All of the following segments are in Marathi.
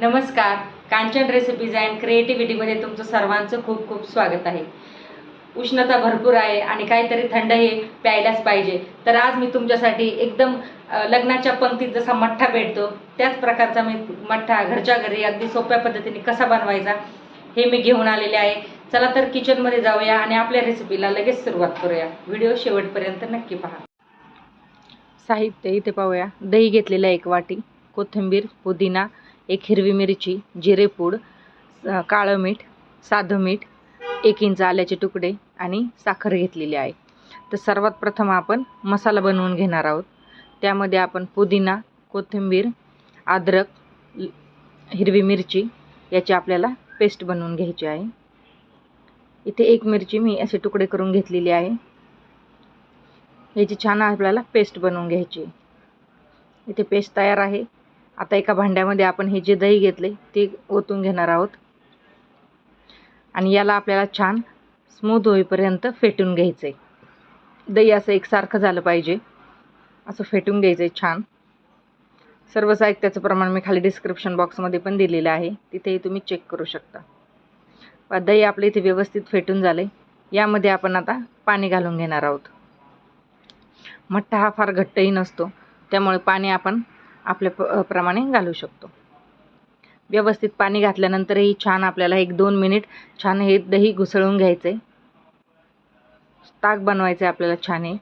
नमस्कार. कांचन रेसिपीज अँड क्रिएटिव्हिटीमध्ये तुमचं सर्वांचं खूप खूप स्वागत आहे. उष्णता भरपूर आहे आणि काहीतरी थंड हे प्यायलाच पाहिजे. तर आज मी तुमच्यासाठी एकदम लग्नाच्या पंक्तीत जसा मठ्ठा भेटतो त्याच प्रकारचा मी मठ्ठा घरच्या घरी अगदी सोप्या पद्धतीने कसा बनवायचा हे मी घेऊन आलेले आहे. चला तर किचनमध्ये जाऊया आणि आपल्या रेसिपीला लगेच सुरुवात करूया. व्हिडिओ शेवटपर्यंत नक्की पहा. साहित्य इथे पाहूया. दही घेतलेलं एक वाटी. कोथिंबीर पुदिना एक हिरवी मिरची जिरेपूड काळं मीठ साधं मीठ एक इंच आल्याचे तुकडे आणि साखर घेतलेली आहे. तर सर्वात प्रथम आपण मसाला बनवून घेणार आहोत. त्यामध्ये आपण पुदिना कोथिंबीर अद्रक हिरवी मिरची याची आपल्याला पेस्ट बनवून घ्यायची आहे. इथे एक मिरची मी असे तुकडे करून घेतलेली आहे. याची छान आपल्याला पेस्ट बनवून घ्यायची इथे पेस्ट तयार आहे. आता एका भांड्यामध्ये आपण हे जे दही घेतले ते ओतून घेणार आहोत. आणि याला आपल्याला छान स्मूथ होईपर्यंत फेटून घ्यायचं आहे दही असं एकसारखं झालं पाहिजे. असं फेटून घ्यायचं आहे छान. सर्व साहित्याचं प्रमाण मी खाली डिस्क्रिप्शन बॉक्समध्ये पण दिलेलं आहे. तिथेही तुम्ही चेक करू शकता. दही आपलं इथे व्यवस्थित फेटून झालं आहे यामध्ये आपण आता पाणी घालून घेणार आहोत. मठ्ठा हा फार घट्टही नसतो. त्यामुळे पाणी आपण आपल्या प प्रमाणे घालू शकतो. व्यवस्थित पाणी घातल्यानंतरही छान आपल्याला एक दोन मिनिट छान हे दही घुसळून घ्यायचं आहे ताक बनवायचं आहे आपल्याला छान हे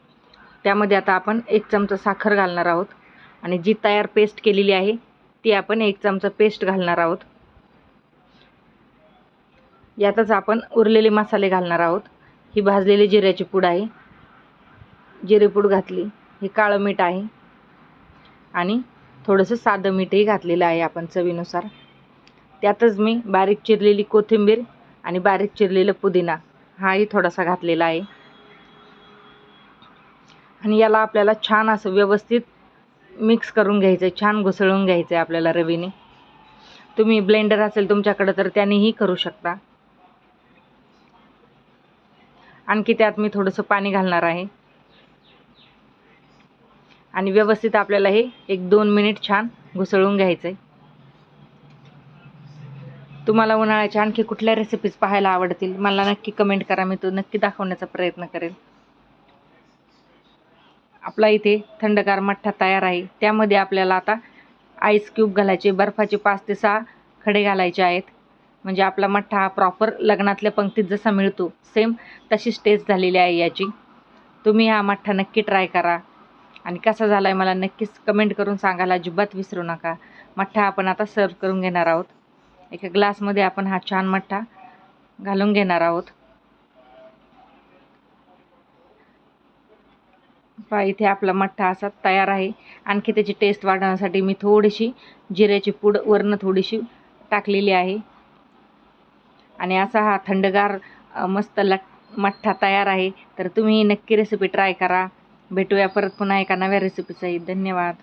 त्यामध्ये आता आपण एक चमचा साखर घालणार आहोत आणि जी तयार पेस्ट केलेली आहे ती आपण एक चमचा पेस्ट घालणार आहोत. यातच आपण उरलेले मसाले घालणार आहोत. ही भाजलेली जिऱ्याची पूड आहे. जिरेपूड घातली. हे काळं मीठ आहे. आणि थोडंसं साधं मीठही घातलेलं आहे आपण चवीनुसार. त्यातच मी बारीक चिरलेली कोथिंबीर आणि बारीक चिरलेलं पुदिना हाही थोडासा घातलेला आहे. आणि याला आपल्याला छान असं व्यवस्थित मिक्स करून घ्यायचं आहे छान घुसळून घ्यायचं आहे आपल्याला रवीने. तुम्ही ब्लेंडर असेल तुमच्याकडं तर त्यानेही करू शकता. आणखी त्यात मी थोडंसं पाणी घालणार आहे. आणि व्यवस्थित आपल्याला हे एक दोन मिनिट छान घुसळून घ्यायचं आहे तुम्हाला उन्हाळ्याच्या आणखी कुठल्या रेसिपीज पाहायला आवडतील? मला नक्की कमेंट करा मी तो नक्की दाखवण्याचा प्रयत्न करेन. आपला इथे थंडगार मठ्ठा तयार आहे. त्यामध्ये आपल्याला आता आईस क्यूब घालायचे बर्फाचे पाच ते सहा खडे घालायचे आहेत. म्हणजे आपला मठ्ठा हा प्रॉपर लग्नातल्या पंक्तीत जसा मिळतो सेम तशी टेस्ट झालेली आहे याची. तुम्ही हा मठ्ठा नक्की ट्राय करा. आणि कसा झाला आहे मला नक्कीच कमेंट करून सांगायला अजिबात विसरू नका. मठ्ठा आपण आता सर्व करून घेणार आहोत. एका ग्लासमध्ये आपण हा छान मठ्ठा घालून घेणार आहोत. पहा इथे आपला मठ्ठा असा तयार आहे. आणखी त्याची टेस्ट वाढवण्यासाठी मी थोडीशी जिऱ्याची पूड वरनं थोडीशी टाकलेली आहे. आणि असा हा थंडगार मस्त लट मठ्ठा तयार आहे. तर तुम्ही नक्की रेसिपी ट्राय करा. भेटूया परत पुन्हा एका नव्या रेसिपीसाठी धन्यवाद.